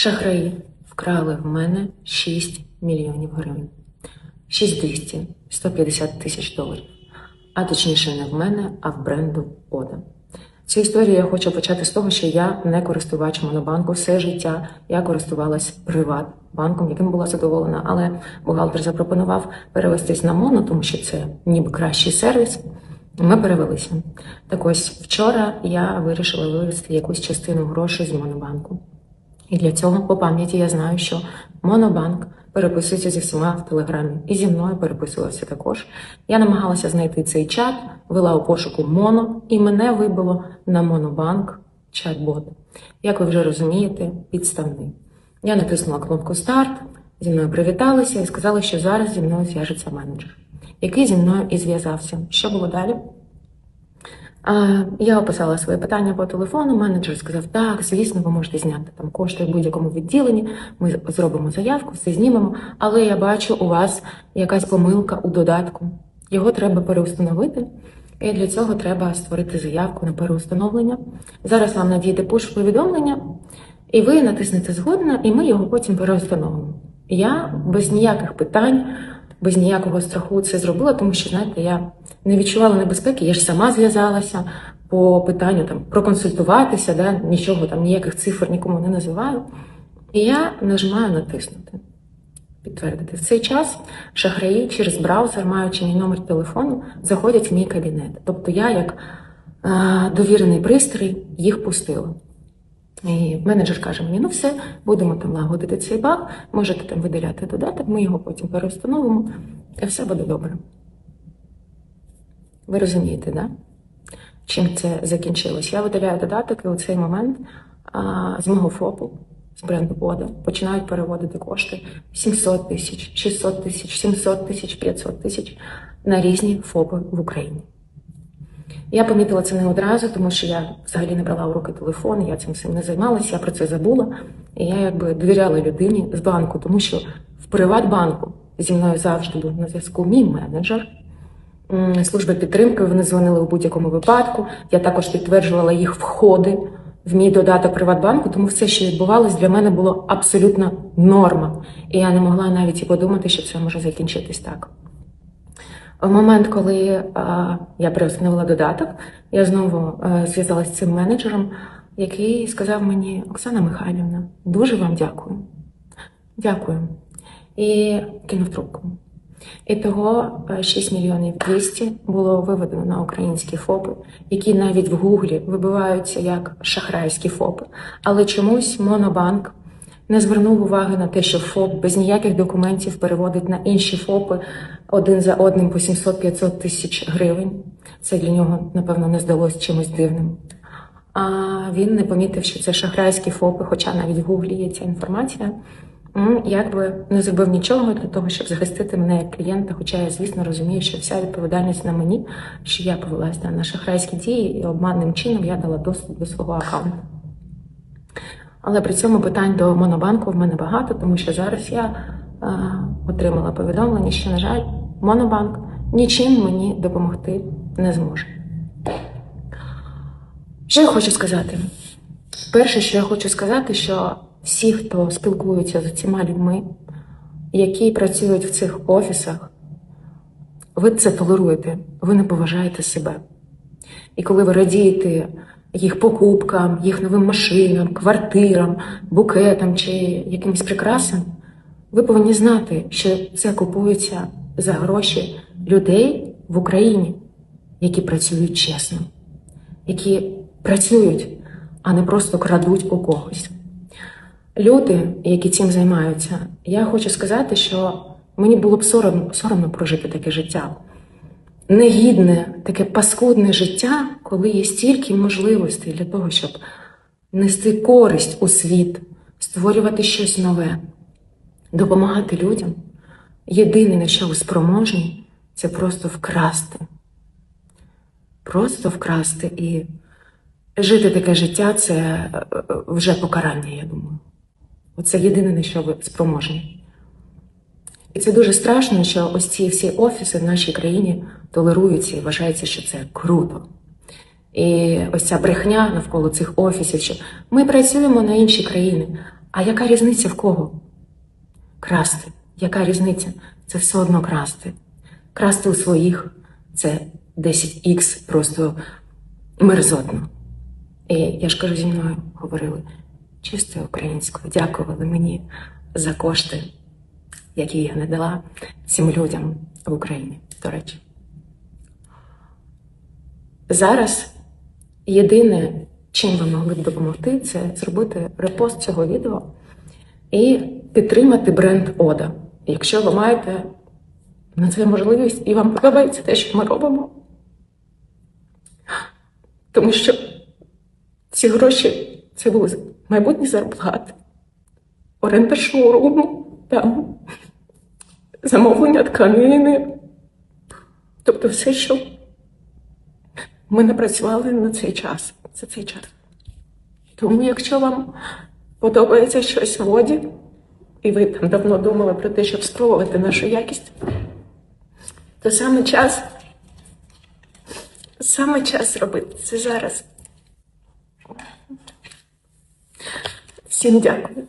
Шахраї вкрали в мене 6 мільйонів гривень. 6200, 150 тисяч доларів. А точніше, не в мене, а в бренду Ода. Цю історію я хочу почати з того, що я не користувач монобанку. Все життя я користувалась приватбанком, яким була задоволена, але бухгалтер запропонував перевестись на моно, тому що це ніби кращий сервіс. Ми перевелися. Так ось вчора я вирішила вивести якусь частину грошей з монобанку. І для цього по пам'яті я знаю, що Монобанк переписується зі всіма в телеграмі, і зі мною переписувався також. Я намагалася знайти цей чат, вела у пошуку моно, і мене вибило на Монобанк чат-бот. Як ви вже розумієте, підставний. Я натиснула кнопку старт, зі мною привіталися і сказали, що зараз зі мною зв'яжеться менеджер, який зі мною і зв'язався. Що було далі? Я описала своє питання по телефону. Менеджер сказав: так, звісно, ви можете зняти там кошти в будь-якому відділенні. Ми зробимо заявку, все знімемо. Але я бачу, у вас якась помилка у додатку. Його треба переустановити. І для цього треба створити заявку на переустановлення. Зараз вам надійде пуш-повідомлення, і ви натиснете згодна, і ми його потім переустановимо. Я без ніяких питань без ніякого страху це зробила, тому що, знаєте, я не відчувала небезпеки, я ж сама зв'язалася по питанню там проконсультуватися, да, нічого там, ніяких цифр нікому не називаю. І я нажимаю натиснути. Підтвердити. В цей час шахраї через браузер, маючи мій номер телефону, заходять в мій кабінет. Тобто я, як е, довірений пристрій, їх пустила. І менеджер каже мені: ну все, будемо там лагодити цей баг, можете там видаляти додаток, ми його потім переустановимо, і все буде добре. Ви розумієте, да? чим це закінчилось? Я видаляю додаток, і у цей момент а, з мого ФОПу, з бренду Бода, починають переводити кошти 700 тисяч, 600 тисяч, 700 тисяч, 500 тисяч на різні ФОПи в Україні. Я помітила це не одразу, тому що я взагалі не брала у руки телефон, я цим всім не займалася, я про це забула. І я якби довіряла людині з банку, тому що в Приватбанку зі мною завжди був на зв'язку мій менеджер. М, Служба підтримки вони дзвонили у будь-якому випадку. Я також підтверджувала їх входи в мій додаток Приватбанку, тому все, що відбувалось, для мене було абсолютно норма. І я не могла навіть і подумати, що це може закінчитись так. В момент, коли я переустановила додаток, я знову зв'язалася з цим менеджером, який сказав мені: Оксана Михайлівна, дуже вам дякую. Дякую. І кинув трубку. І того е, 6 мільйонів 200 було виведено на українські ФОПи, які навіть в Гуглі вибиваються як шахрайські ФОПи. Але чомусь Монобанк не звернув уваги на те, що ФОП без ніяких документів переводить на інші ФОПи один за одним по 700-500 тисяч гривень. Це для нього, напевно, не здалось чимось дивним. А він не помітив, що це шахрайські ФОПи, хоча навіть в Гуглі є ця інформація. Якби не зробив нічого для того, щоб захистити мене як клієнта, хоча я, звісно, розумію, що вся відповідальність на мені, що я повелася на шахрайські дії і обманним чином я дала доступ до свого аккаунту. Але при цьому питань до Монобанку в мене багато, тому що зараз я е, отримала повідомлення, що, на жаль, Монобанк нічим мені допомогти не зможе. Що я хочу сказати? Перше, що я хочу сказати, що всі, хто спілкуються з цими людьми, які працюють в цих офісах, ви це толеруєте, ви не поважаєте себе. І коли ви радієте їх покупкам, їх новим машинам, квартирам, букетам чи якимось прикрасам, ви повинні знати, що це купується за гроші людей в Україні, які працюють чесно, які працюють, а не просто крадуть у когось. Люди, які цим займаються, я хочу сказати, що мені було б соромно, соромно прожити таке життя негідне, таке паскудне життя, коли є стільки можливостей для того, щоб нести користь у світ, створювати щось нове, допомагати людям. Єдине, на що ви спроможні, це просто вкрасти. Просто вкрасти і жити таке життя це е, е, вже покарання, я думаю. Оце єдине, на що ви спроможні. І це дуже страшно, що ось ці всі офіси в нашій країні толеруються і вважається, що це круто. І ось ця брехня навколо цих офісів, що ми працюємо на інші країни. А яка різниця в кого? Красти. Яка різниця? Це все одно красти. Красти у своїх це 10х просто мерзотно. І я ж кажу, зі мною говорили чистою українською, дякували мені за кошти, які я не дала цим людям в Україні, до речі. Зараз єдине, чим ви могли б допомогти, це зробити репост цього відео і підтримати бренд Ода. Якщо ви маєте на це можливість і вам подобається те, що ми робимо. Тому що ці гроші це були майбутні зарплати, оренда шоуруму, там, замовлення тканини. Тобто все, що ми напрацювали на цей час, за цей час. Тому, якщо вам подобається щось в воді, і ви там давно думали про те, щоб спробувати нашу якість, то саме час, саме час робити це зараз. Всім дякую.